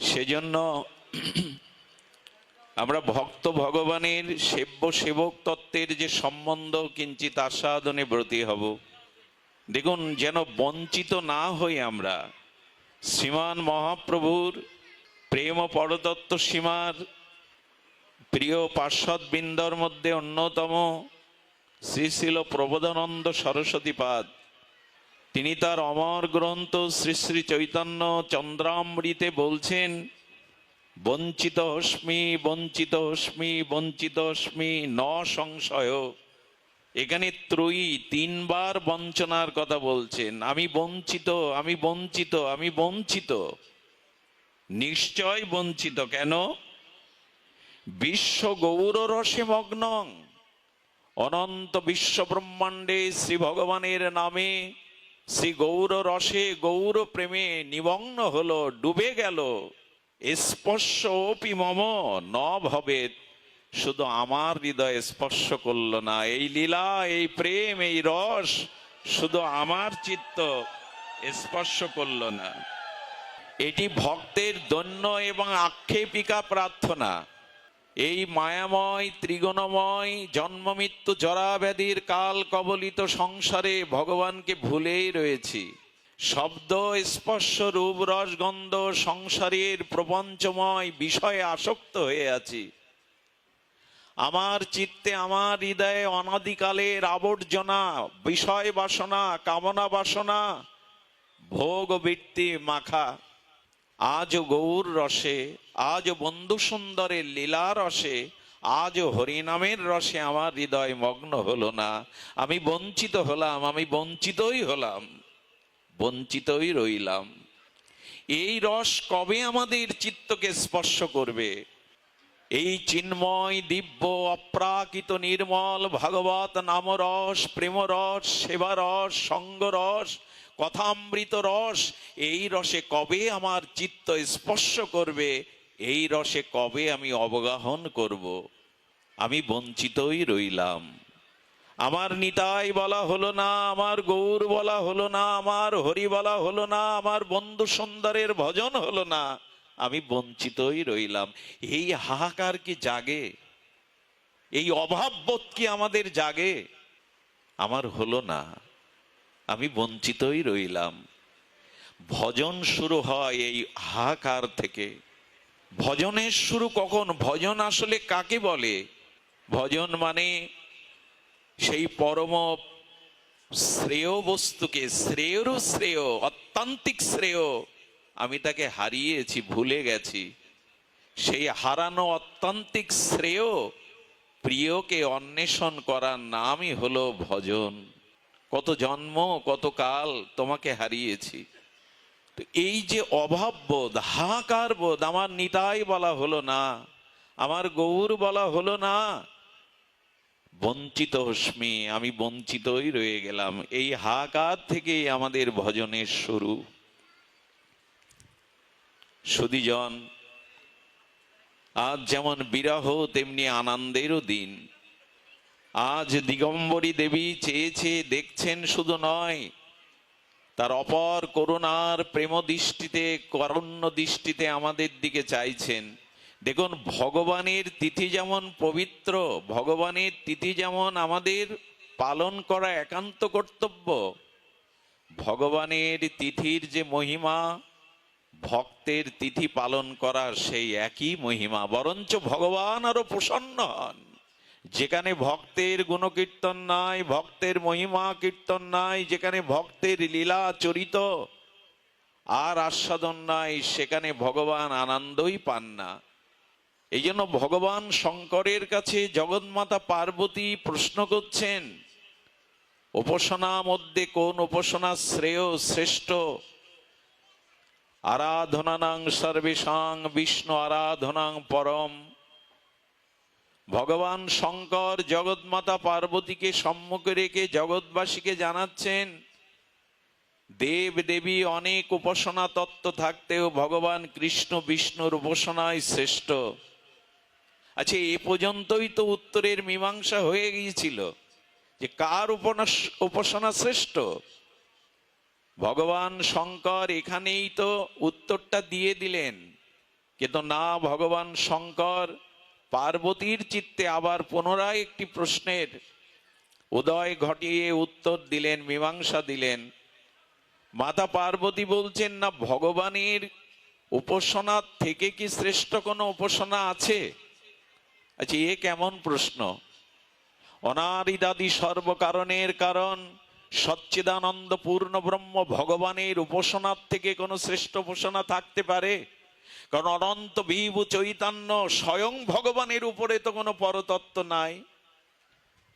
সেজন্য আমরা ভক্ত ভগবানের সেব্য সেবক তত্ত্বের যে সম্বন্ধ কিঞ্চিত আস্বাদনে ব্রতী হব। দেখুন, যেন বঞ্চিত না হই আমরা, শ্রীমান মহাপ্রভুর প্রেম পরতত্ত্ব সীমার প্রিয় পার্শ্বদ বৃন্দর মধ্যে অন্যতম শ্রী শিল প্রবোধানন্দ সরস্বতীপাদ তিনি তার অমর গ্রন্থ শ্রী শ্রী চৈতন্য চন্দ্রামৃতে বলছেন বঞ্চিত হস্মি বঞ্চিত হস্মি বঞ্চিত হস্মি ন সংশয়। এখানে ত্রয়ী তিনবার বঞ্চনার কথা বলছেন, আমি বঞ্চিত আমি বঞ্চিত আমি বঞ্চিত। নিশ্চয় বঞ্চিত কেন? বিশ্ব গৌর রসে মগ্নং। অনন্ত বিশ্ব ব্রহ্মাণ্ডে শ্রী ভগবানের নামে শ্রী গৌর রসে গৌর প্রেমে নিমগ্ন হলো, ডুবে গেল। স্পর্শ অপি মম ন ভবে শুধু আমার হৃদয়ে স্পর্শ করল না, এই লীলা, এই প্রেম, এই রস শুধু আমার চিত্ত স্পর্শ করল না। এটি ভক্তের দৈন্য এবং আক্ষেপিকা প্রার্থনা। এই মায়াময়, ত্রিগুণময় জন্ম মৃত্যু জরাব্যাধির কাল কবলিত সংসারে ভগবানকে ভুলেই রয়েছি। শব্দ, স্পর্শ, রূপ রসগন্ধ সংসারের প্রপঞ্চময় বিষয়ে আসক্ত হয়ে আছি। আমার চিত্তে, আমার হৃদয়ে অনাদিকালের আবর্জনা, বিষয় বাসনা, কামনা বাসনা ভোগ বৃত্তি মাখা। আজ গৌর রসে আজ বন্ধু সুন্দরের লীলা রসে আজ হরিনামের রসে আমার হৃদয় মগ্ন হলো না। আমি বঞ্চিত হলাম, আমি বঞ্চিতই হলাম, বঞ্চিতই রইলাম। এই রস কবে আমাদের চিত্তকে স্পর্শ করবে? এই চিন্ময়, দিব্য, অপ্রাকৃত, নির্মল, ভাগবত, নামরস, প্রেমরস, সেবারস, সঙ্গরস কথামৃত রস এই রসে কবে আমার চিত্ত স্পর্শ করবে? এই রসে কবে আমি অবগাহন করব? আমি বঞ্চিতই রইলাম। আমার নিতাই বলা হলো না, আমার গৌর বলা হলো না, আমার হরি বলা হলো না, আমার বন্ধু সুন্দরের ভজন হলো না, আমি বঞ্চিতই রইলাম। এই হাহাকার কি জাগে? এই অভাববোধ কি আমাদের জাগে? আমার হলো না। আমি বঞ্চিতই রইলাম। ভজন শুরু হয় এই হাহাকার থেকে। ভজনের শুরু কখন? ভজন আসলে কাকে বলে? ভজন মানে সেই পরম শ্রেয় বস্তুকে শ্রেয়রও শ্রেয় অত্যান্তিক শ্রেয়। আমি তাকে হারিয়েছি, ভুলে গেছি। সেই হারানো অত্যান্তিক শ্রেয় প্রিয়কে অন্বেষণ করার নামই হলো ভজন। কত জন্ম, কত কাল তোমাকে হারিয়েছি। তো এই যে অভাব বোধ হাহাকার বোধ আমার নিতাই বলা হলো না, আমার গৌর বলা হলো না। বঞ্চিত হস্মি, আমি বঞ্চিতই রয়ে গেলাম। এই হাহাকার থেকেই আমাদের ভজনের শুরু। সুদীজন, আজ যেমন বিরাহ, তেমনি আনন্দেরও দিন। আজ দিগম্বরী দেবী চেয়েছে দেখছেন শুধু নয়, তার অপর করুণার প্রেম দৃষ্টিতে, করণ্য দৃষ্টিতে আমাদের দিকে চাইছেন। দেখুন, ভগবানের তিথি যেমন পবিত্র, ভগবানের তিথি যেমন আমাদের পালন করা একান্ত কর্তব্য, ভগবানের তিথির যে মহিমা, ভক্তের তিথি পালন করার সেই একই মহিমা, বরঞ্চ ভগবান আরও প্রসন্ন হন। যেখানে ভক্তের গুণকীর্তন নাই, ভক্তের মহিমা কীর্তন নাই, যেখানে ভক্তের লীলা চরিত আর আস্বাদন নাই, সেখানে ভগবান আনন্দই পান না। এই জন্য ভগবান শঙ্করের কাছে জগন্মাতা পার্বতী প্রশ্ন করছেন, উপাসনা মধ্যে কোন উপাসনা শ্রেয় শ্রেষ্ঠ? আরাধনানাং সর্বেশাং বিষ্ণু আরাধনাং পরম। ভগবান শঙ্কর জগৎমাতা পার্বতীকে সম্মুখে রেখে জগৎবাসীকে জানাচ্ছেন দেব দেবী অনেক উপাসনা তত্ত্ব থাকতেও ভগবান কৃষ্ণ বিষ্ণুর উপাসনায় শ্রেষ্ঠ। আচ্ছা এ পর্যন্তই তো উত্তরের মীমাংসা হয়ে গিয়েছিল, যে কার উপনাস, উপাসনা শ্রেষ্ঠ? ভগবান শঙ্কর এখানেই তো উত্তরটা দিয়ে দিলেন, কিন্তু না ভগবান শঙ্কর পার্বতীর চিত্তে আবার পুনরায় একটি প্রশ্নের উদয় ঘটিয়ে উত্তর দিলেন, মীমাংসা দিলেন। মাতা পার্বতী বলছেন, না, ভগবানের উপাসনার থেকে কি শ্রেষ্ঠ কোনো উপাসনা আছে? আচ্ছা এ কেমন প্রশ্ন? অনারিদাদি সর্বকারণের কারণ, সচ্চিদানন্দ পূর্ণ ব্রহ্ম ভগবানের উপাসনার থেকে কোনো শ্রেষ্ঠ উপাসনা থাকতে পারে? কারণ অনন্ত বিভু চৈতন্য স্বয়ং ভগবানের উপরে তো কোনো পরতত্ত্ব নাই।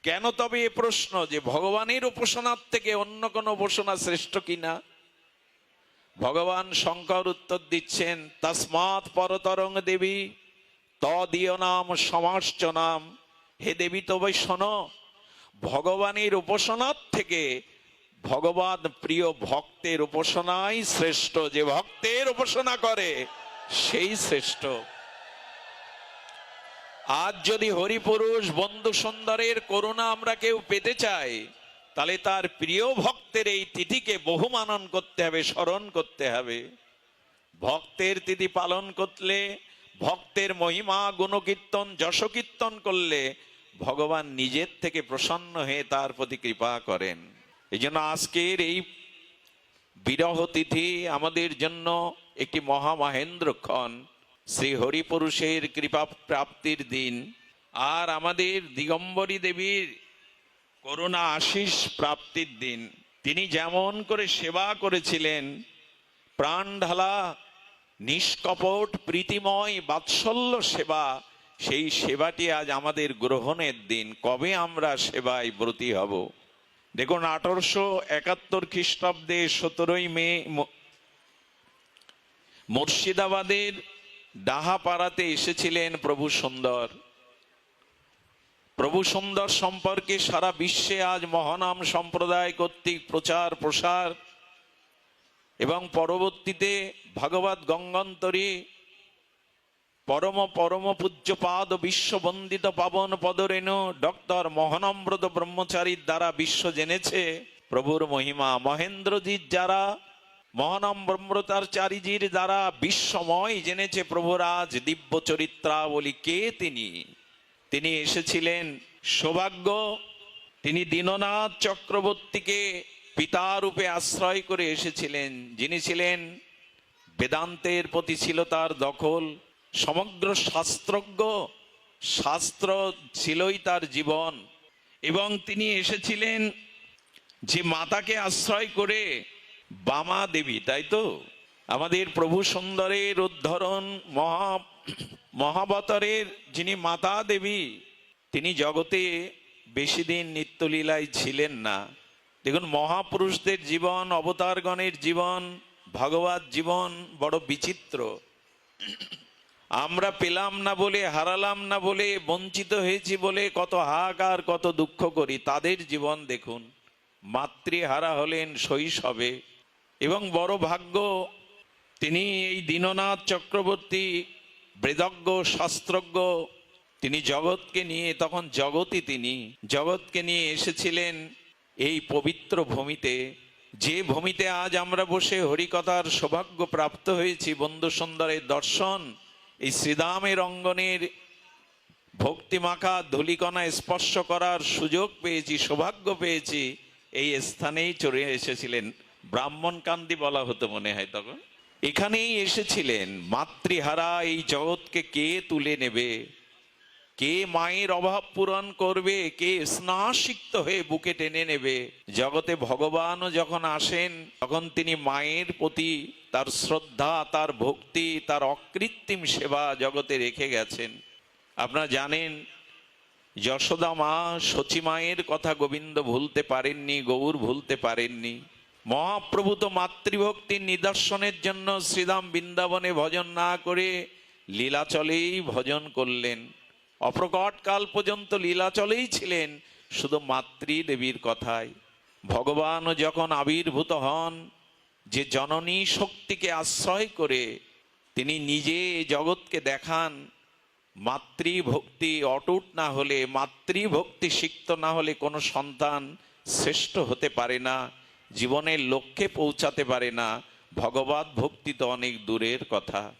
কেন তবে এ প্রশ্ন যে ভগবানের উপাসনার থেকে অন্য কোনো উপাসনা শ্রেষ্ঠ কিনা? ভগবান শঙ্কর উত্তর দিচ্ছেন, তসমাৎ পরতরং দেবী, তদীয় নাম সমাশ্চ নাম। হে দেবী, তবে শোনো, ভগবানের উপাসনার থেকে ভগবান প্রিয় ভক্তের উপাসনাই শ্রেষ্ঠ। যে ভক্তের উপাসনা করে সেই শ্রেষ্ঠ। আজ যদি হরিপুরুষ বন্ধু সুন্দরের করুণা আমরা কেউ পেতে চাই, তাহলে তার প্রিয় ভক্তের এই তিথিকে বহুমানন করতে হবে, স্মরণ করতে হবে। ভক্তের তিথি পালন করলে, ভক্তের মহিমা, গুণকীর্তন, যশকীর্তন করলে ভগবান নিজের থেকে প্রসন্ন হয়ে তার প্রতি কৃপা করেন। এই জন্য আজকের এই বিরহ তিথি আমাদের জন্য একটি মহামহেন্দ্রক্ষণ শ্রী হরিপুরুষের কৃপা প্রাপ্তির দিন, আর আমাদের দিগম্বরী দেবীর করুণা আশিস প্রাপ্তির দিন। তিনি যেমন করে সেবা করেছিলেন প্রাণ ঢালা নিষ্কপট, প্রীতিময়, বাৎসল্য সেবা, সেই সেবাটি আজ আমাদের গ্রহণের দিন। কবে আমরা সেবায় ব্রতী হব? দেখুন, আঠারোশো একাত্তর খ্রিস্টাব্দে সতেরোই মে ম- মুর্শিদাবাদের ডাহাপাড়াতে এসেছিলেন প্রভু সুন্দর। প্রভু সুন্দর সম্পর্কে সারা বিশ্বে আজ মহানাম সম্প্রদায় কর্তৃক প্রচার, প্রসার এবং পরবর্তীতে ভাগবত গঙ্গান্তরী পরম পরম পূজ্যপাদ বিশ্ববন্দিত পাবন পদরেণু ডক্টর মহানম্রত ব্রহ্মচারীর দ্বারা বিশ্ব জেনেছে। প্রভুর মহিমা মহেন্দ্রজিৎ যারা মহানম ব্রহ্মতার চারিজির দ্বারা বিশ্বময় জেনেছে প্রভুরাজ দিব্য চরিত্রাবলী কে তিনি? তিনি এসেছিলেন সৌভাগ্য, তিনি দীননাথ চক্রবর্তীকে পিতারূপে আশ্রয় করে এসেছিলেন। যিনি ছিলেন বেদান্তের প্রতি ছিল তার দখল, সমগ্র শাস্ত্রজ্ঞ, শাস্ত্র ছিলই তার জীবন। এবং তিনি এসেছিলেন যে মাতাকে আশ্রয় করে বামা দেবী, তাই তো? আমাদের প্রভু সুন্দরের উদ্ধরণ, মহা, মহাবতরের যিনি মাতা দেবী, তিনি জগতে বেশি দিন নিত্যলীলায় ছিলেন না। দেখুন, মহাপুরুষদের জীবন, অবতারগণের জীবন, ভগবত জীবন বড় বিচিত্র। আমরা পেলাম না বলে, হারালাম না বলে, বঞ্চিত হয়েছি বলে কত হাহাকার, কত দুঃখ করি। তাদের জীবন দেখুন, মাতৃহারা হলেন শৈশবে। এবং বড় ভাগ্য, তিনি এই দীননাথ চক্রবর্তী বেদজ্ঞ, শাস্ত্রজ্ঞ, তিনি জগৎকে নিয়ে, তখন জগতই তিনি, জগৎকে নিয়ে এসেছিলেন এই পবিত্র ভূমিতে। যে ভূমিতে আজ আমরা বসে হরিকথার সৌভাগ্য প্রাপ্ত হয়েছি, বন্ধু সুন্দরের দর্শন, এই শ্রীদামের অঙ্গনের ভক্তিমাখা ধুলিকণা স্পর্শ করার সুযোগ পেয়েছি, সৌভাগ্য পেয়েছি, এই স্থানেই চলে এসেছিলেন। ব্রাহ্মণ কান্দি বলা হতো মনে হয় তখন। এখানেই এসেছিলেন, মাতৃহারা এই জগৎকে কে তুলে নেবে? কে মায়ের অভাব পূরণ করবে? কে স্নাসিক্ত হয়ে বুকে টেনে নেবে? জগতে ভগবানও যখন আসেন, তখন তিনি মায়ের প্রতি তার শ্রদ্ধা, তার ভক্তি, তার অকৃত্রিম সেবা জগতে রেখে গেছেন। আপনারা জানেন, যশোদা মা সচী মায়ের কথা গোবিন্দ ভুলতে পারেননি, গৌর ভুলতে পারেননি। মহাপ্রভু তো মাতৃভক্তির নিদর্শনের জন্য শ্রীরাম বৃন্দাবনে ভজন না করে লীলাচলেই ভজন করলেন। অপ্রকট কাল পর্যন্ত লীলাচলেই ছিলেন, শুধু মাতৃ দেবীর কথায় ভগবানও যখন আবির্ভূত হন, যে জননী শক্তিকে আশ্রয় করে তিনি নিজে জগৎকে দেখান, মাতৃভক্তি অটুট না হলে, মাতৃভক্তি সিক্ত না হলে কোনো সন্তান শ্রেষ্ঠ হতে পারে না। জীবনের লক্ষ্যে পৌঁছাতে পারে না। ভগবত ভক্তি তো অনেক দূরের কথা।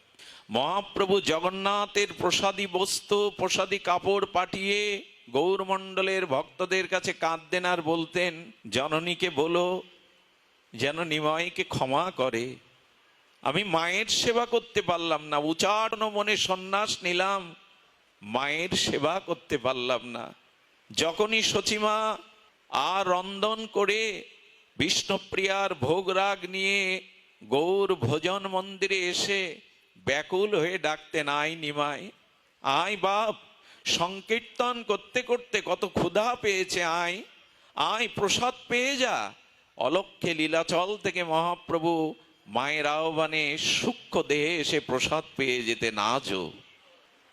মহাপ্রভু জগন্নাথের প্রসাদী বস্তু, প্রসাদী কাপড় পাঠিয়ে গৌরমণ্ডলের ভক্তদের কাছে কাঁদতেন আর বলতেন, জননীকে বলো, যেন নিমাইকে ক্ষমা করে। আমি মায়ের সেবা করতে পারলাম না, উচারণ মনে সন্ন্যাস নিলাম। মায়ের সেবা করতে পারলাম না। যখনই সচিমা আর রন্ধন করে বিষ্ণুপ্রিয়ার ভোগরাগ নিয়ে গৌর ভোজন মন্দিরে এসে ব্যাকুল হয়ে ডাকতেন আয় নিমাই, আয় বাপ, সংকীর্তন করতে করতে কত ক্ষুধা পেয়েছে, আয় আয়, প্রসাদ পেয়ে যা। অলক্ষে লীলাচল থেকে মহাপ্রভু মায়ের আহ্বানে সূক্ষ্ম দেহে এসে প্রসাদ পেয়ে যেতে নাজো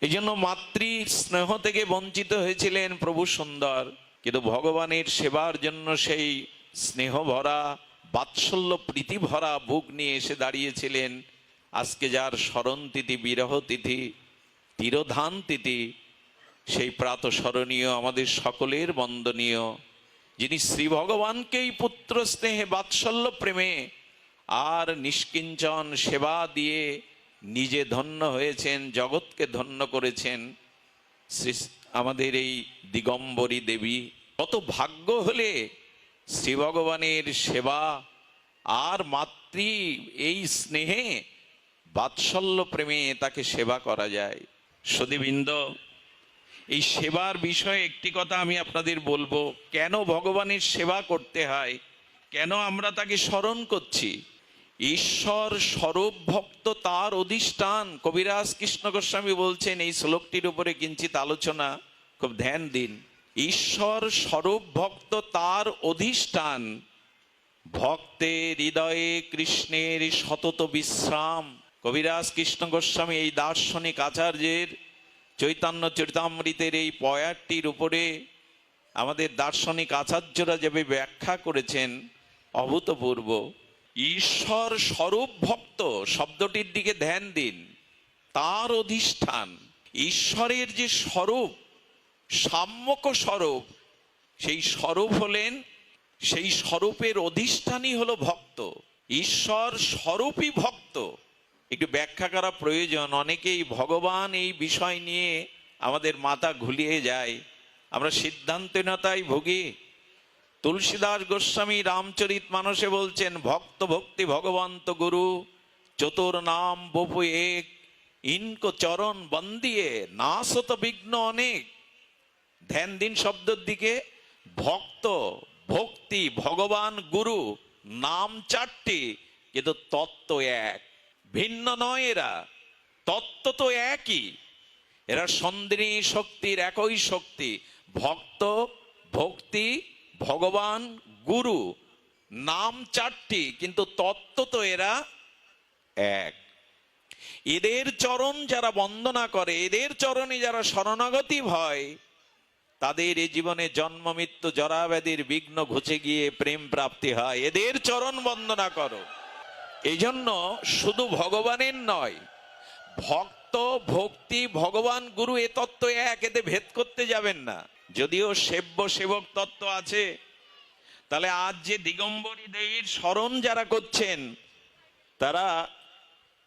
এই জন্য মাতৃ স্নেহ থেকে বঞ্চিত হয়েছিলেন প্রভু সুন্দর, কিন্তু ভগবানের সেবার জন্য সেই স্নেহ ভরা বাৎসল্য প্রীতি ভরা বুক নিয়ে এসে দাঁড়িয়েছিলেন। আজকে যার স্মরণ তিথি বিরহ তিথি তিরোধান তিথি সেই প্রাত স্মরণীয় আমাদের সকলের বন্দনীয়, যিনি শ্রী ভগবানকেই পুত্র স্নেহে বাৎসল্য প্রেমে আর নিষ্কিঞ্চন সেবা দিয়ে নিজে ধন্য হয়েছেন, জগৎকে ধন্য করেছেন আমাদের এই দিগম্বরী দেবী। কত ভাগ্য হলে শ্রী ভগবানের সেবা আর মাতৃ এই স্নেহে বাৎসল্য প্রেমে তাকে সেবা করা যায়। সদীবৃন্দ এই সেবার বিষয়ে একটি কথা আমি আপনাদের বলব। কেন ভগবানের সেবা করতে হয়? কেন আমরা তাকে স্মরণ করছি? ঈশ্বর স্বরূপ ভক্ত তার অধিষ্ঠান। কবিরাজ কৃষ্ণ গোস্বামী বলছেন, এই শ্লোকটির উপরে কিঞ্চিত আলোচনা, খুব ধ্যান দিন। ঈশ্বর স্বরূপ ভক্ত তার অধিষ্ঠান। ভক্তের হৃদয়ে কৃষ্ণের সতত বিশ্রাম। কবিরাজ কৃষ্ণ গোস্বামী এই দার্শনিক আচার্যের চৈতন্য চরিতামৃতের এই পয়ারটির উপরে আমাদের দার্শনিক আচার্যরা যেভাবে ব্যাখ্যা করেছেন, অভূতপূর্ব। ঈশ্বর স্বরূপ ভক্ত শব্দটির দিকে ধ্যান দিন। তার অধিষ্ঠান। ঈশ্বরের যে স্বরূপ সাম্যক স্বরূপ, সেই স্বরূপ হলেন, সেই স্বরূপের অধিষ্ঠানই হলো ভক্ত। ঈশ্বর স্বরূপই ভক্ত। একটু ব্যাখ্যা করা প্রয়োজন, অনেকেই ভগবান এই বিষয় নিয়ে আমাদের মাথা ঘুলিয়ে যায়। আমরা সিদ্ধান্তহীনতায় ভুগি। তুলসীদাস গোস্বামী রামচরিত মানসে বলছেন, ভক্ত ভক্তি ভগবন্ত গুরু, চতুর নাম বপু এক, ইনকো চরণ বন্দিয়ে নাশত বিঘ্ন অনেক। ধ্যান দিন শব্দের দিকে। ভক্ত, ভক্তি, ভগবান, গুরু, নাম চারটি, কিন্তু তত্ত্ব এক। ভিন্ন নয় এরা, তত্ত্ব তো একই। এরা সন্দিনী শক্তির একই শক্তি। ভক্ত, ভক্তি, ভগবান, গুরু, নাম চারটি, কিন্তু তত্ত্ব তো এরা এক। এদের চরণ যারা বন্দনা করে, এদের চরণে যারা শরণাগতি হয় তাদের এই জীবনে জন্ম, মৃত্যু, জরাব্যাধির বিঘ্ন ঘুচে গিয়ে প্রেম প্রাপ্তি হয়। এদের চরণ বন্দনা করো। এই জন্য শুধু ভগবানের নয়, ভক্ত, ভক্তি, ভগবান, গুরু, এ তত্ত্ব এক, এতে ভেদ করতে যাবেন না। যদিও সেব্য সেবক তত্ত্ব আছে, তাহলে আজ যে দিগম্বরী দেবীর স্মরণ যারা করছেন, তারা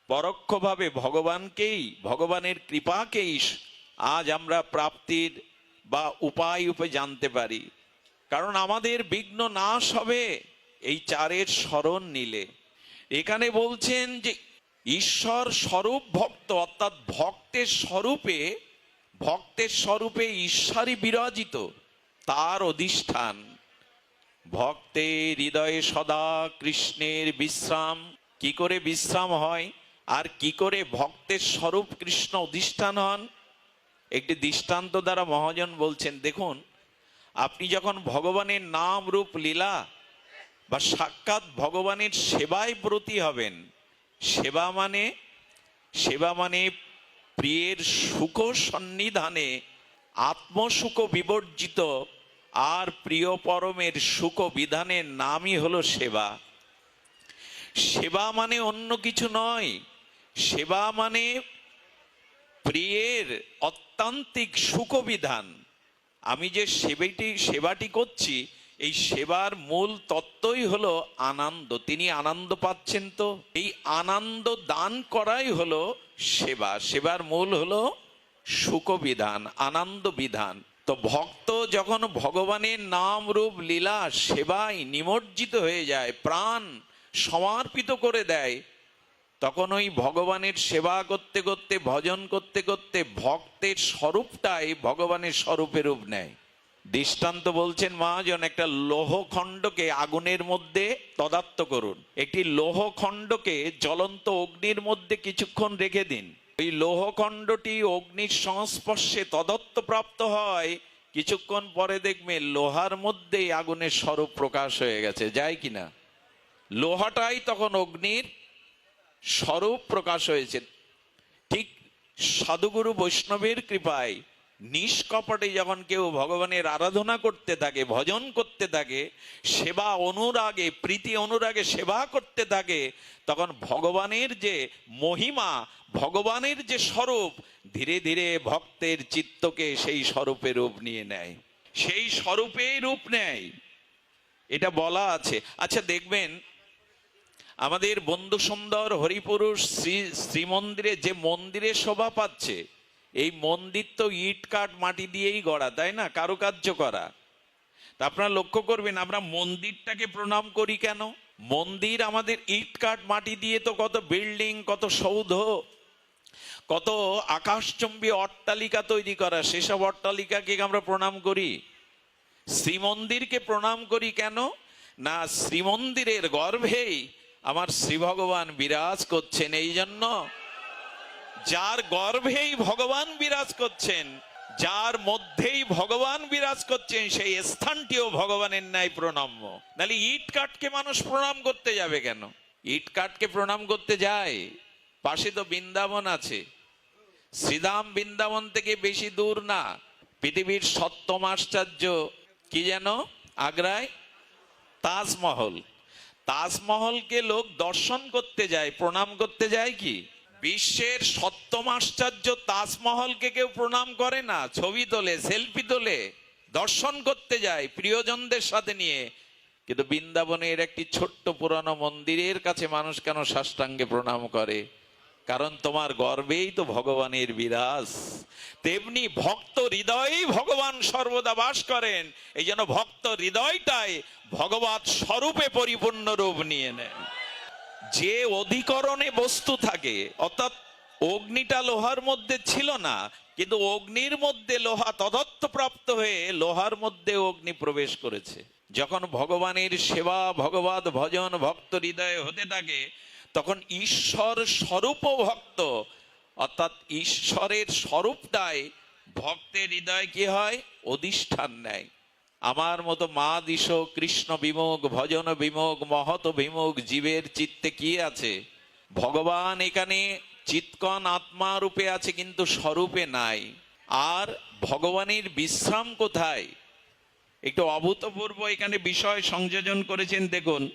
পরোক্ষভাবে ভগবানকেই, ভগবানের কৃপাকেই আজ আমরা প্রাপ্তির বা উপায় উপে জানতে পারি। কারণ আমাদের বিঘ্ন নাশ হবে এই চারের স্মরণ নিলে। এখানে বলছেন যে ঈশ্বর স্বরূপ ভক্ত, অর্থাৎ ভক্তের স্বরূপে ভক্তের স্বরূপে ঈশ্বরই বিরাজিত, তার অধিষ্ঠান। ভক্তের হৃদয়ে সদা কৃষ্ণের বিশ্রাম। কি করে বিশ্রাম হয়? আর কি করে ভক্তের স্বরূপ কৃষ্ণ অধিষ্ঠান হন? একটি দৃষ্টান্ত দ্বারা মহাজন বলছেন, দেখুন, আপনি যখন ভগবানের নাম রূপ লীলা বা সাক্ষাৎ ভগবানের সেবায় ব্রতী হবেন, সেবা মানে সেবা মানে প্রিয়ের সুখ সন্নিধানে আত্মসুখ বিবর্জিত আর প্রিয় পরমের সুখ বিধানের নামই হলো সেবা। সেবা মানে অন্য কিছু নয়, সেবা মানে প্রিয়ের অত্যান্তিক সুখবিধান। আমি যে সেবাটি সেবাটি করছি, এই সেবার মূল তত্ত্বই হলো আনন্দ। তিনি আনন্দ পাচ্ছেন তো? এই আনন্দ দান করাই হলো সেবা। সেবার মূল হলো সুখ বিধান আনন্দ বিধান তো ভক্ত যখন ভগবানের নাম রূপ লীলা, সেবায় নিমজ্জিত হয়ে যায়, প্রাণ সমর্পিত করে দেয় তখন ওই ভগবানের সেবা করতে করতে, ভজন করতে করতে ভক্তের স্বরূপটাই ভগবানের স্বরূপের রূপ নেয়। দৃষ্টান্ত বলছেন, মহাজন, একটা লৌহখণ্ডকে আগুনের মধ্যে তদাত্ত করুন। একটি লৌহখণ্ডকে জ্বলন্ত অগ্নির মধ্যে কিছুক্ষণ রেখে দিন। ওই লৌহখণ্ডটি অগ্নির সংস্পর্শে তদত্ত প্রাপ্ত হয়। কিছুক্ষণ পরে দেখবে লোহার মধ্যেই আগুনের স্বরূপ প্রকাশ হয়ে গেছে। যায় কিনা? লোহাটাই তখন অগ্নির স্বরূপ প্রকাশ হয়েছে। ঠিক সাধুগুরু বৈষ্ণবের কৃপায় নিষ্কপটে যখন কেউ ভগবানের আরাধনা করতে থাকে, ভজন করতে থাকে, সেবা অনুরাগে, প্রীতি অনুরাগে সেবা করতে থাকে, তখন ভগবানের যে মহিমা, ভগবানের যে স্বরূপ, ধীরে ধীরে ভক্তের চিত্তকে সেই স্বরূপে রূপ নিয়ে নেয়। সেই স্বরূপেই রূপ নেয়। এটা বলা আছে। আচ্ছা দেখবেন আমাদের বন্ধু সুন্দর হরিপুরুষ শ্রী শ্রীমন্দিরে যে মন্দিরে শোভা পাচ্ছে, এই মন্দির তো ইট কাঠ মাটি দিয়েই গড়া, তাই না? কারুকার্য করা। তা আপনারা লক্ষ্য করবেন, আমরা মন্দিরটাকে প্রণাম করি কেন? মন্দির আমাদের ইট কাঠ মাটি দিয়ে তো কত বিল্ডিং, কত সৌধ, কত আকাশচম্বী অট্টালিকা তৈরি করা, সেসব অট্টালিকাকে আমরা প্রণাম করি। শ্রীমন্দিরকে প্রণাম করি কেন? না, শ্রীমন্দিরের গর্ভেই আমার শ্রী ভগবান বিরাজ করছেন এই জন্য। যার গর্ভেই ভগবান বিরাজ করছেন, যার মধ্যেই ভগবান বিরাজ করছেন, সেই স্থানটিও ভগবানের ন্যায় প্রণাম্য। নাহলে ইট কাঠকে মানুষ প্রণাম করতে যাবে কেন? ইট কাঠকে প্রণাম করতে যায়? পাশে তো বৃন্দাবন আছে। শ্রীধাম বৃন্দাবন থেকে বেশি দূর না। পৃথিবীর সপ্তম আশ্চর্য, কি যেন? আগ্রায়? তাজমহল। তাজমহলকে লোক দর্শন করতে যায়, প্রণাম করতে যায় কি? বিশ্বের সপ্তম আশ্চর্য তাজমহলকে কেউ প্রণাম করে না, ছবি তোলে, সেলফি তোলে, দর্শন করতে যায় প্রিয়জনদের সাথে নিয়ে। কিন্তু বৃন্দাবনের একটি ছোট্ট পুরানো মন্দিরের কাছে মানুষ কেন সাষ্টাঙ্গে প্রণাম করে? কারণ তোমার গর্বেই তো ভগবানের বিরাজ। তেমনি ভক্ত হৃদয়েই ভগবান সর্বদা বাস করেন। এই জন্য ভক্ত হৃদয়টাই ভগবত স্বরূপে পরিপূর্ণ রূপ নিয়ে নেন। যে অধিকরণে বস্তু থাকে, অর্থাৎ অগ্নিটা লোহার মধ্যে ছিল না, কিন্তু অগ্নির মধ্যে লোহা তদত্ত প্রাপ্ত হয়ে লোহার মধ্যে অগ্নি প্রবেশ করেছে। যখন ভগবানের সেবা ভগবত ভজন ভক্ত হৃদয়ে হতে থাকে তখন ঈশ্বর স্বরূপ ভক্ত। অর্থাৎ ঈশ্বরের স্বরূপটাই ভক্তের হৃদয় কি হয়? অধিষ্ঠান নেয়। আমার মতো মা দিশ, কৃষ্ণ বিমুখ, ভজন বিমুখ মহত বিমুখ, জীবের চিত্তে কি আছে? ভগবান এখানে চিৎকন আত্মা রূপে আছে কিন্তু স্বরূপে নাই। আর ভগবানের বিশ্রাম কোথায়? একটু অভূতপূর্ব এখানে বিষয় সংযোজন করেছেন, দেখুন।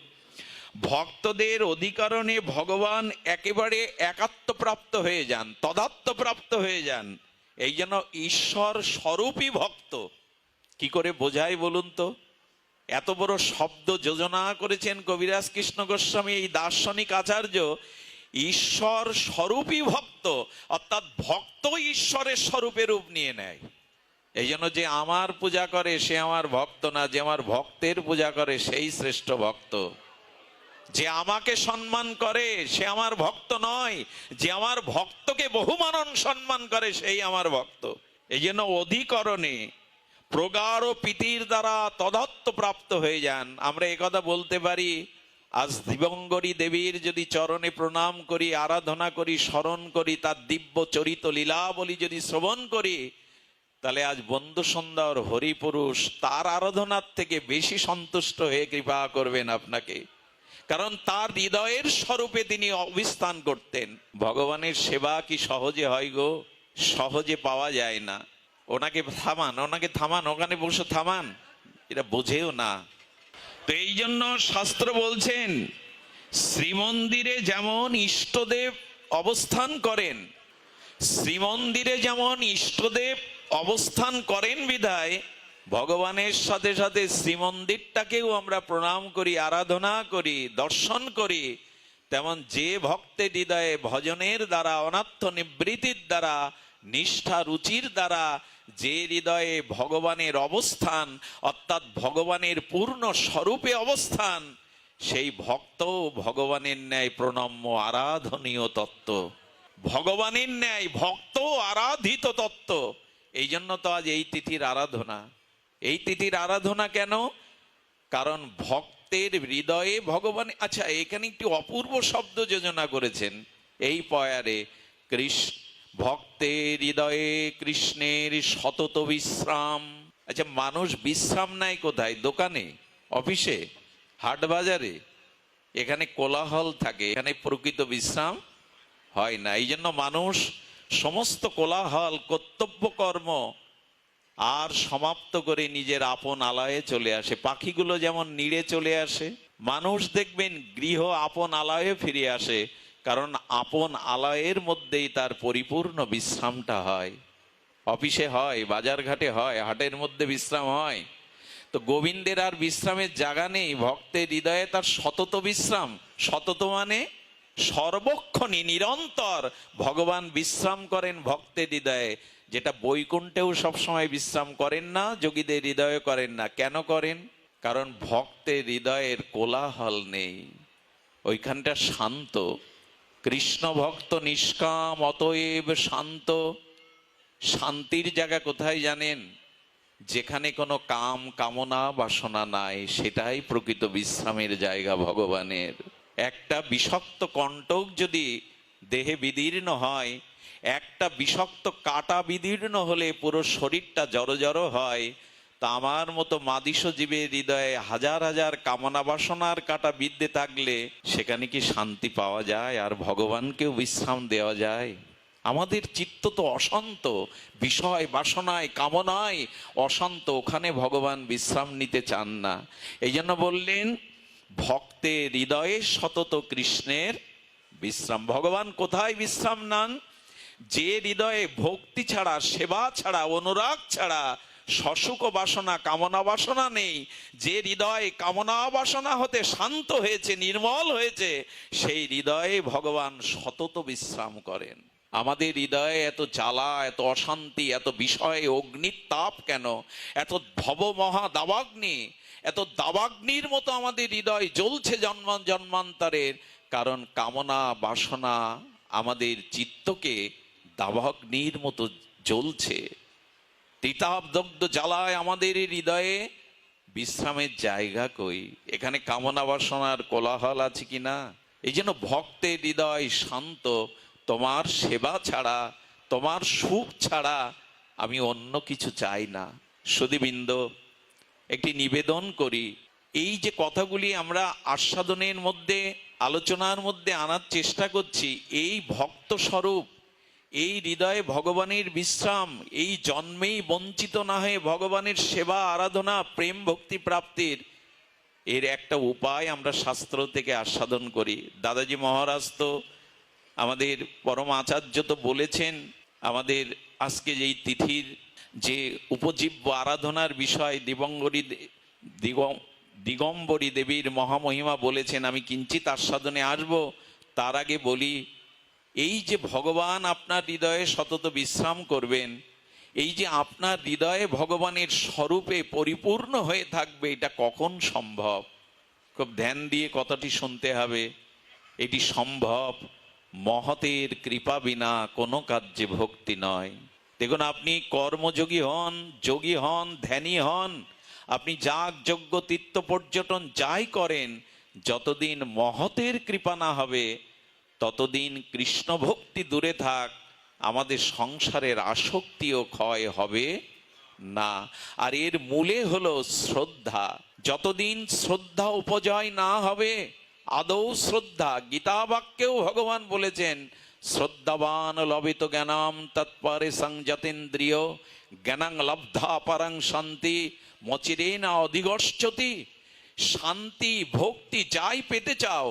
ভক্তদের অধিকারণে ভগবান একেবারে একাত্মপ্রাপ্ত হয়ে যান, তদাত্মপ্রাপ্ত হয়ে যান। এই জন্য ঈশ্বর স্বরূপই ভক্ত। কি করে বোঝায় বলুন তো? এত বড় শব্দ যোজনা করেছেন কবিরাজ কৃষ্ণ গোস্বামী, এই দার্শনিক আচার্য। ঈশ্বর স্বরূপই ভক্ত, অর্থাৎ ভক্ত ঈশ্বরের স্বরূপে রূপ নিয়ে নেয়। এই জন্য যে আমার পূজা করে, সে আমার ভক্ত না, যে আমার ভক্তের পূজা করে, সেই শ্রেষ্ঠ ভক্ত। যে আমাকে সম্মান করে, সে আমার ভক্ত নয়। যে আমার ভক্তকে বহুমানন সম্মান করে, সেই আমার ভক্ত। এই জন্য অধিকরণে প্রগাঢ় প্রীতির দ্বারা তদত্ত প্রাপ্ত হয়ে যান। আমরা একথা বলতে পারি, আজ দিবঙ্গরী দেবীর যদি চরণে প্রণাম করি, আরাধনা করি, স্মরণ করি, তার দিব্য চরিত লীলাবলী যদি শ্রবণ করি, তাহলে আজ বন্ধু সুন্দর হরিপুরুষ তার আরাধনার থেকে বেশি সন্তুষ্ট হয়ে কৃপা করবেন আপনাকে। কারণ তার হৃদয়ের স্বরূপে তিনি অবস্থান করতেন। ভগবানের সেবা কি সহজে হয় গো? সহজে পাওয়া যায় না। ওনাকে থামান ওনাকে থামান, ওখানে বসে থামান। এটা বোঝেও না। তো এই জন্য শাস্ত্র বলছেন, শ্রীমন্দিরে যেমন ইষ্টদেব অবস্থান করেন, শ্রীমন্দিরে যেমন ইষ্টদেব অবস্থান করেন বিধায় ভগবানের সাথে সাথে শ্রীমন্দিরটাকেও আমরা প্রণাম করি, আরাধনা করি, দর্শন করি। তেমন যে ভক্তের হৃদয়ে ভজনের দ্বারা অনাত্ম নিবৃত্তির দ্বারা, নিষ্ঠা রুচির দ্বারা যে হৃদয়ে ভগবানের অবস্থান, অর্থাৎ ভগবানের পূর্ণ স্বরূপে অবস্থান, সেই ভক্ত ভগবানের ন্যায় প্রণম্য আরাধনীয় তত্ত্ব। ভগবানের ন্যায় ভক্ত আরাধিত তত্ত্ব। এই জন্য তো আজ এই তিথির আরাধনা। এই তিথির আরাধনা কেন? কারণ ভক্তের হৃদয়ে ভগবান আচ্ছা এখানে একটি অপূর্ব শব্দ যোজনা করেছেন। এই পয়ারে কৃষ্ণ ভক্তের হৃদয়ে কৃষ্ণের সতত বিশ্রাম। আচ্ছা মানুষ বিশ্রাম নেয় কোথায়? দোকানে? অফিসে? হাট বাজারে এখানে কোলাহল থাকে, এখানে প্রকৃত বিশ্রাম হয় না। এই জন্য মানুষ সমস্ত কোলাহল কর্তব্য কর্ম আর সমাপ্ত করে নিজের আপন আলয়ে চলে আসে। পাখিগুলো যেমন নিড়ে চলে আসে, মানুষ দেখবেন গৃহ আপন আলয়ে ফিরে আসে, কারণ আপন আলয়ের মধ্যেই তার পরিপূর্ণ বিশ্রামটা হয়। অফিসে হয়, বাজারঘাটে হয়, হাটের মধ্যে বিশ্রাম হয়। তো গোবিন্দের আর বিশ্রামের জায়গা নেই, ভক্তের হৃদয়ে তার সতত বিশ্রাম। সতত মানে সর্বক্ষণই নিরন্তর ভগবান বিশ্রাম করেন ভক্তের হৃদয়ে। যেটা বৈকুণ্ঠেও সবসময় বিশ্রাম করেন না, যোগীদের হৃদয়ে করেন না। কেন করেন? কারণ ভক্তের হৃদয়ের কোলাহল নেই। ওইখানটা শান্ত। কৃষ্ণ ভক্ত নিষ্কাম, অতএব শান্ত। শান্তির জায়গা কোথায় জানেন? যেখানে কোনো কাম, কামনা, বাসনা নাই, সেটাই প্রকৃত বিশ্রামের জায়গা ভগবানের। একটা বিষাক্ত কণ্টক যদি দেহে বিদীর্ণ হয় একটা বিষাক্ত কাটা বিদীর্ণ হলে পুরো শরীরটা জড়ো জড়ো হয়। তা আমার মতো মাদিস জীবের হৃদয়ে হাজার হাজার কামনা বাসনার কাটা বিদ্যে থাকলে সেখানে কি শান্তি পাওয়া যায় আর ভগবানকেও বিশ্রাম দেওয়া যায়? আমাদের চিত্ত তো অশান্ত, বিষয় বাসনায়, কামনায় অশান্ত, ওখানে ভগবান বিশ্রাম নিতে চান না। এই জন্য বললেন, ভক্তের হৃদয়ে সতত কৃষ্ণের বিশ্রাম। ভগবান কোথায় বিশ্রাম নান? যে হৃদয়ে ভক্তি ছাড়া, সেবা ছাড়া, অনুরাগ ছাড়া সসুক বাসনা, কামনা বাসনা নেই, যে হৃদয় কামনা বাসনা হতে শান্ত হয়েছে, নির্মল হয়েছে, সেই হৃদয়ে ভগবান সতত বিশ্রাম করেন। আমাদের হৃদয়ে এত জ্বালা, এত অশান্তি, এত বিষয়ে অগ্নির তাপ কেন? এত ভব মহা দাবাগ্নি, এত দাবাগ্নির মতো আমাদের হৃদয় জ্বলছে জন্ম জন্মান্তরের, কারণ কামনা বাসনা আমাদের চিত্তকে দাবাগ্নির মতো জ্বলছে। তিতাবদগ্ধ জ্বালায় আমাদের হৃদয়ে, বিশ্রামের জায়গা কই? এখানে কামনা বাসনার কোলাহল আছে কি না? এই জন্য ভক্তের হৃদয় শান্ত, তোমার সেবা ছাড়া, তোমার সুখ ছাড়া আমি অন্য কিছু চাই না। সুদীবৃন্দ একটি নিবেদন করি, এই যে কথাগুলি আমরা আস্বাদনের মধ্যে, আলোচনার মধ্যে আনার চেষ্টা করছি, এই ভক্ত স্বরূপ এই হৃদয়ে ভগবানের বিশ্রাম, এই জন্মেই বঞ্চিত না হয়ে ভগবানের সেবা, আরাধনা, প্রেম ভক্তি প্রাপ্তির এর একটা উপায় আমরা শাস্ত্র থেকে আস্বাদন করি। দাদাজি মহারাজ তো আমাদের পরম আচার্য তো বলেছেন, আমাদের আজকে যেই তিথির যে উপজীব্য আরাধনার বিষয় দিবঙ্গরী দিগম, দিগম্বরী দেবীর মহামহিমা বলেছেন, আমি কিঞ্চিত আস্বাদনে আসব, তার আগে বলি এই যে ভগবান আপনার হৃদয়ে সতত বিশ্রাম করবেন, এই যে আপনার হৃদয়ে ভগবানের স্বরূপে পরিপূর্ণ হয়ে থাকবে, এটা কখন সম্ভব? খুব ধ্যান দিয়ে কথাটি শুনতে হবে। এটি সম্ভব মহতের কৃপা বিনা কোনো কার্যে ভক্তি নয়। দেখুন, আপনি কর্মযোগী হন, যোগী হন, ধ্যানী হন, আপনি যাগ যজ্ঞ তীর্থ পর্যটন যাই করেন, যতদিন মহতের কৃপা না হবে ততদিন কৃষ্ণ ভক্তি দূরে থাক, আমাদের সংসারের আসক্তিও ক্ষয় হবে না। আর এর মূলে হলো শ্রদ্ধা। যতদিন শ্রদ্ধা উপজয় না হবে, আদৌ শ্রদ্ধা। গীতা বাক্যেও ভগবান বলেছেন, শ্রদ্ধাবান লবিত জ্ঞানাম তৎপরে সংযতেন্দ্রিয়, জ্ঞানাং লব্ধা পরং শান্তি, মচিরে না অধিগর্ষতি শান্তি, ভক্তি যাই পেতে চাও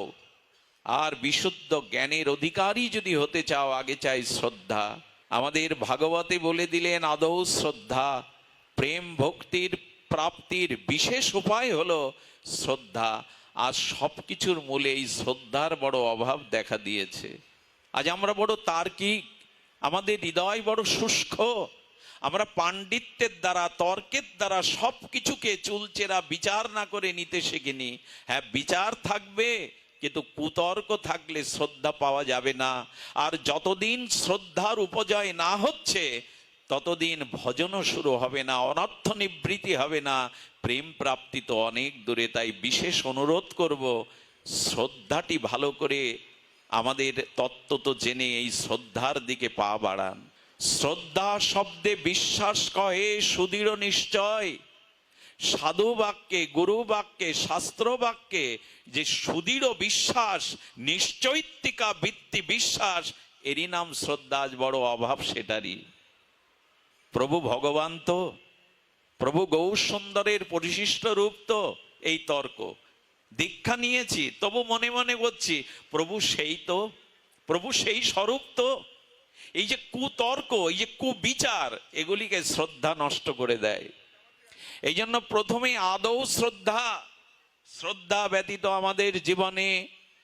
আর বিশুদ্ধ জ্ঞানের অধিকারী যদি হতে চাও, আগে চাই শ্রদ্ধা। আমাদের ভাগবতে বলে দিলেন, আদৌ শ্রদ্ধা প্রেম ভক্তির প্রাপ্তির বিশেষ উপায় হলো শ্রদ্ধা। আর সবকিছুর মূলে এই শ্রদ্ধার বড় অভাব দেখা দিয়েছে। আজ আমরা বড় তার্কিক, আমাদের হৃদয় বড় শুষ্ক। আমরা পাণ্ডিত্যের দ্বারা, তর্কের দ্বারা সব কিছুকে চুলচেরা বিচার না করে নিতে শিখিনি। হ্যাঁ বিচার থাকবে। কিন্তু কুতর্ক থাকলে শ্রদ্ধা পাওয়া যাবে না। আর যতদিন শ্রদ্ধার উপজয় না হচ্ছে, ততদিন ভজনও শুরু হবে না, অনর্থ নিবৃত্তি হবে না। প্রেম প্রাপ্তি তো অনেক দূরে, তাই বিশেষ অনুরোধ করব, শ্রদ্ধাটি ভালো করে আমাদের তত্ত্ব তো জেনে এই শ্রদ্ধার দিকে পা বাড়ান। শ্রদ্ধা শব্দে বিশ্বাস কহে সুদৃঢ় নিশ্চয়। সাধু বাক্যে, গুরু বাক্যে, শাস্ত্র বাক্যে যে সুদৃঢ় বিশ্বাস, নিশ্চৈত্তিকা বৃত্তি বিশ্বাস, এরই নাম শ্রদ্ধা বড় অভাব সেটারই। প্রভু ভগবান তো, প্রভু গৌর সুন্দরের পরিশিষ্ট রূপ তো, এই তর্ক। দীক্ষা নিয়েছি, তবু মনে মনে করছি, প্রভু সেই তো, প্রভু সেই স্বরূপ তো। এই যে কুতর্ক, এই যে কুবিচার, এগুলিকে শ্রদ্ধা নষ্ট করে দেয়। এই জন্য প্রথমে আদৌ শ্রদ্ধা শ্রদ্ধা ব্যতীত আমাদের জীবনে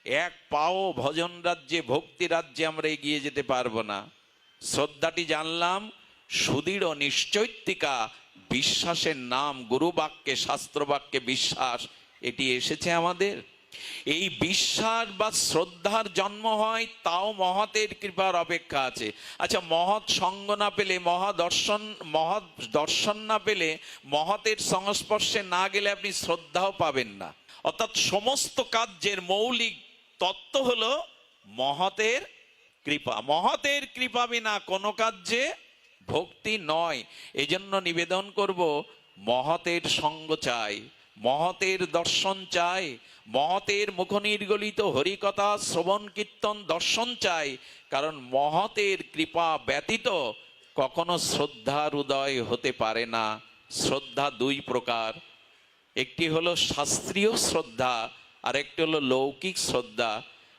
এক পাও ভজন রাজ্যে, ভক্তি রাজ্যে আমরা এগিয়ে যেতে পারব না। শ্রদ্ধাটি জানলাম সুদৃঢ় নিশ্চৈত্তিকা বিশ্বাসের নাম, গুরুবাক্যে, শাস্ত্রবাক্যে শাস্ত্র বাক্যে বিশ্বাস, এটি এসেছে আমাদের। এই বিশ্বাস বা শ্রদ্ধার জন্ম হয়, তাও মহতের কৃপার অপেক্ষা আছে। আচ্ছা মহৎ সঙ্গ না পেলে মহাদর্শন মহৎ দর্শন না পেলে, মহতের সংস্পর্শে না গেলে আপনি শ্রদ্ধাও পাবেন না। অর্থাৎ সমস্ত কার্যের মৌলিক তত্ত্ব হলো মহতের কৃপা। মহতের কৃপা বিনা কোনো কার্যে ভক্তি নয়। এজন্য নিবেদন করব, মহতের সঙ্গ চাই। মহতের দর্শন চাই মহতের মুখনির্গলিত হরিকথা শ্রবণ কীর্তন দর্শন চাই কারণ মহতের কৃপা ব্যতীত কখনো শ্রদ্ধার উদয় হতে পারে না। শ্রদ্ধা দুই প্রকার, একটি হলো শাস্ত্রীয় শ্রদ্ধা আর একটি হলো লৌকিক শ্রদ্ধা।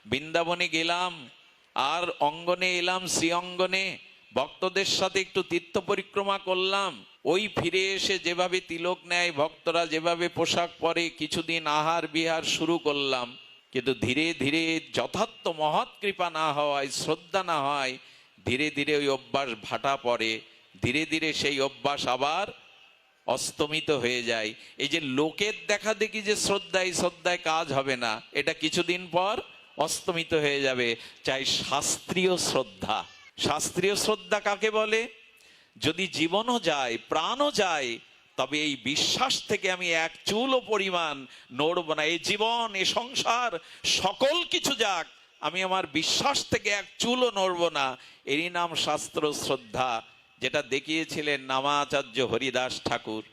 বৃন্দাবনে গেলাম, আর অঙ্গনে এলাম শ্রী অঙ্গনে ভক্তদের সাথে একটু তীর্থ পরিক্রমা করলাম। ওই ফিরে এসে যেভাবে তিলক নেয়, ভক্তরা যেভাবে পোশাক পরে কিছুদিন আহার বিহার শুরু করলাম। কিন্তু ধীরে ধীরে যথার্থ মহৎ কৃপা না হওয়ায়, শ্রদ্ধা না হয়, ধীরে ধীরে ওই অভ্যাস ভাটা পড়ে। ধীরে ধীরে সেই অভ্যাস আবার অস্তমিত হয়ে যায়। এই যে লোকের দেখা দেখি যে শ্রদ্ধায় শ্রদ্ধায় কাজ হবে না, এটা কিছুদিন পর অস্তমিত হয়ে যাবে। চাই শাস্ত্রীয় শ্রদ্ধা। শাস্ত্রীয় শ্রদ্ধা কাকে বলে? যদি জীবনও যায়, প্রাণও যায়, তবে এই বিশ্বাস থেকে আমি এক চুলও পরিমাণ নড়ব না। এই জীবন, এ সংসার, সকল কিছু যাক, আমি আমার বিশ্বাস থেকে এক চুলও নড়ব না। এরই নাম শাস্ত্র শ্রদ্ধা, যেটা দেখিয়েছিলেন নামাচার্য হরিদাস ঠাকুর।